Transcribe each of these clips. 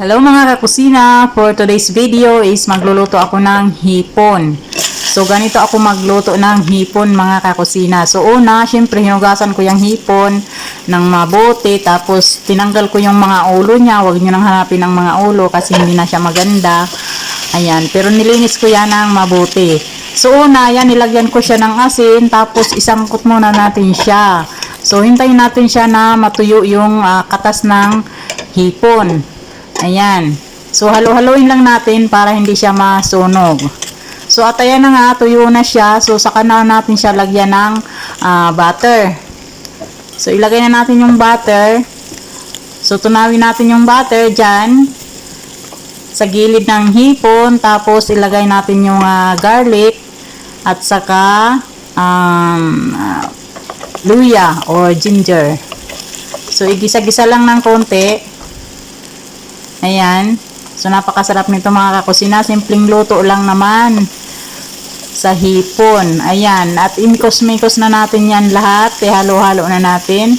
Hello mga kakusina! For today's video is magluluto ako ng hipon. So ganito ako magluto ng hipon mga kakusina. So una, syempre hinugasan ko yung hipon ng mabuti. Tapos tinanggal ko yung mga ulo niya. Huwag nyo nang hanapin ang mga ulo kasi hindi na siya maganda. Ayan. Pero nilinis ko yan ng mabuti. So una, yan nilagyan ko siya ng asin. Tapos isangkot muna natin siya. So hintayin natin siya na matuyo yung ah, katas ng hipon. Ayan. So, halo-haloin lang natin para hindi siya masunog. So, at ayan na nga, tuyo na siya. So, saka na natin siya lagyan ng ah, butter. So, ilagay na natin yung butter. So, tunawin natin yung butter dyan sa gilid ng hipon. Tapos, ilagay natin yung ah, garlic at saka um, ah, luya or ginger. So, igisa-gisa lang ng konti. Ayan. So, napakasarap nito mga kakusina. Simpleng luto lang naman sa hipon. Ayan. At inkos-mikos na natin yan lahat. Eh, halo-halo na natin.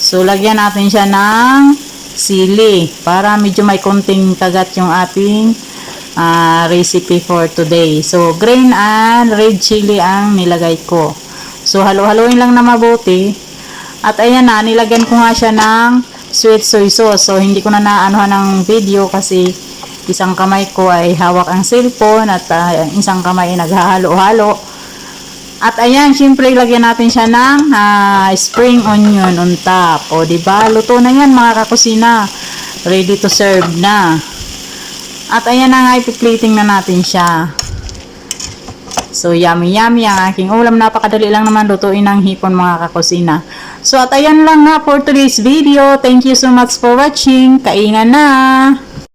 So, lagyan natin siya ng sili para medyo may konting kagat yung ating ah, recipe for today. So, green and red chili ang nilagay ko. So, halo-haloin lang na mabuti. At ayan na, nilagyan ko nga siya ng sweet soy sauce. So, hindi ko na naanuhan ng video kasi isang kamay ko ay hawak ang cellphone at ah, isang kamay ay naghahalo-halo. At ayan, syempre lagyan natin siya ng ah, spring onion on top. O, di ba? Luto na yan mga kakusina. Ready to serve na. At ayan na nga, ipiplating na natin siya. So, yummy yummy ang aking ulam. Napakadali lang naman lutuin ng hipon mga kakusina. So, at ayan lang nga for today's video. Thank you so much for watching. Kainan na!